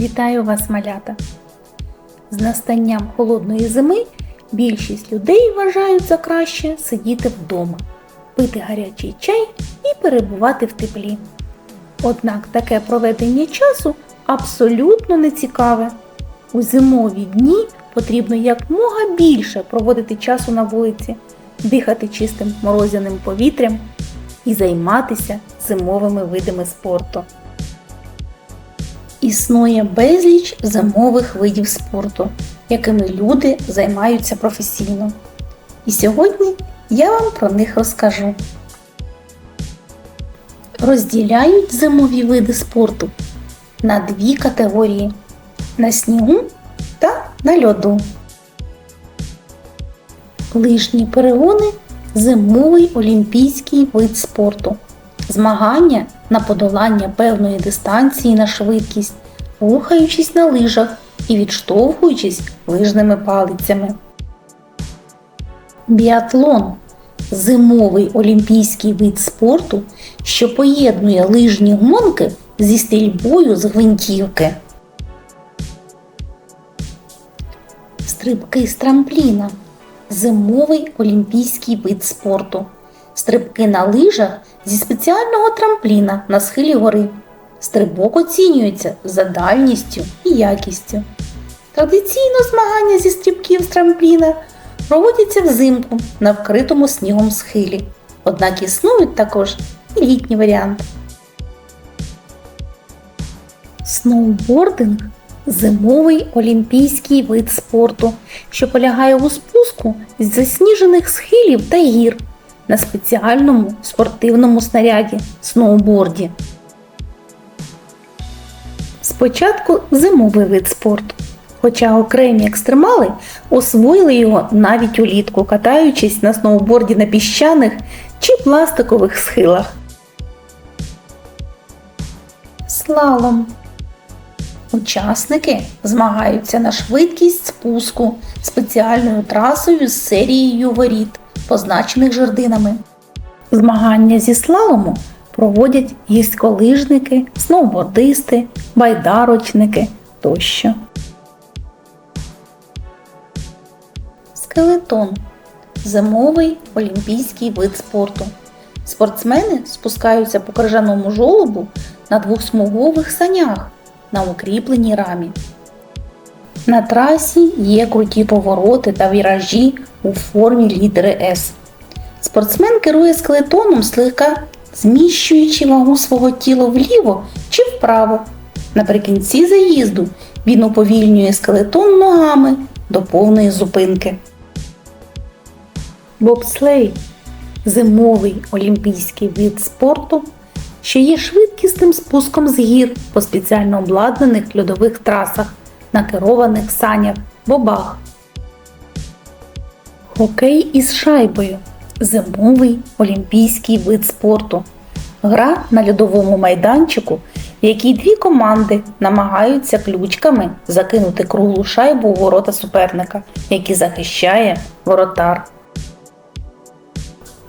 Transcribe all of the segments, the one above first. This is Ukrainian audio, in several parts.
Вітаю вас, малята! З настанням холодної зими більшість людей вважають за краще сидіти вдома, пити гарячий чай і перебувати в теплі. Однак таке проведення часу абсолютно не цікаве. У зимові дні потрібно якмога більше проводити часу на вулиці, дихати чистим морозяним повітрям і займатися зимовими видами спорту. Існує безліч зимових видів спорту, якими люди займаються професійно. І сьогодні я вам про них розкажу. Розділяють зимові види спорту на дві категорії: на снігу та на льоду. Лижні перегони зимовий олімпійський вид спорту. Змагання на подолання певної дистанції на швидкість, рухаючись на лижах і відштовхуючись лижними палицями. Біатлон зимовий олімпійський вид спорту, що поєднує лижні гонки зі стрільбою з гвинтівки. Стрибки з трампліна зимовий олімпійський вид спорту. Стрибки на лижах зі спеціального трампліна на схилі гори. Стрибок оцінюється за дальністю і якістю. Традиційно змагання зі стрибків з трампліна проводяться взимку на вкритому снігом схилі. Однак існують також і літні варіанти. Сноубординг зимовий олімпійський вид спорту, що полягає у спуску з засніжених схилів та гір на спеціальному спортивному снаряді сноуборді. Спочатку зимовий вид спорту, хоча окремі екстремали освоїли його навіть улітку, катаючись на сноуборді на піщаних чи пластикових схилах. Слалом Учасники змагаються на швидкість спуску спеціальною трасою з серією воріт, позначених жердинами. Змагання зі слалому проводять гірськолижники, сноубордисти, байдарочники тощо. Скелетон зимовий олімпійський вид спорту. Спортсмени спускаються по крижаному жолобу на двохсмугових санях на укріпленій рамі. На трасі є круті повороти та віражі у формі літери С. Спортсмен керує скелетоном, слегка зміщуючи вагу свого тіла вліво чи вправо. Наприкінці заїзду він уповільнює скелетон ногами до повної зупинки. Бобслей зимовий олімпійський вид спорту що є швидкісним спуском з гір по спеціально обладнаних льодових трасах на керованих санях бобах. Хокей із шайбою зимовий олімпійський вид спорту. Гра на льодовому майданчику, в якій дві команди намагаються ключками закинути круглу шайбу у ворота суперника, які захищає воротар.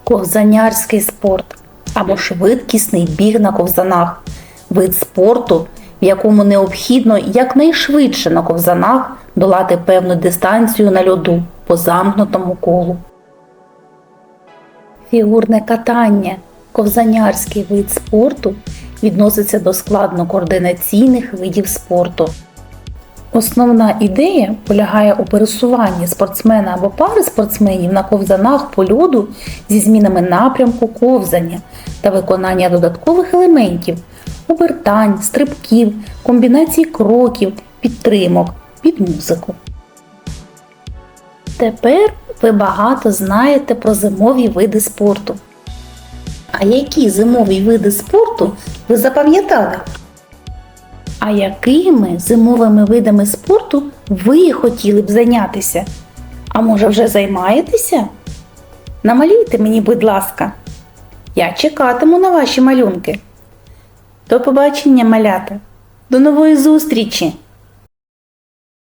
Ковзанярський спорт або швидкісний біг на ковзанах, вид спорту, в якому необхідно якнайшвидше на ковзанах долати певну дистанцію на льоду по замкнутому колу. Фігурне катання ковзанярський вид спорту відноситься до складно-координаційних видів спорту. Основна ідея полягає у пересуванні спортсмена або пари спортсменів на ковзанах по льоду зі змінами напрямку ковзання та виконання додаткових елементів, обертань, стрибків, комбінацій кроків, підтримок під музику. Тепер ви багато знаєте про зимові види спорту. А які зимові види спорту ви запам'ятали? А якими зимовими видами спорту ви хотіли б зайнятися? А може вже займаєтеся? Намалюйте мені, будь ласка. Я чекатиму на ваші малюнки. До побачення, малята. До нової зустрічі!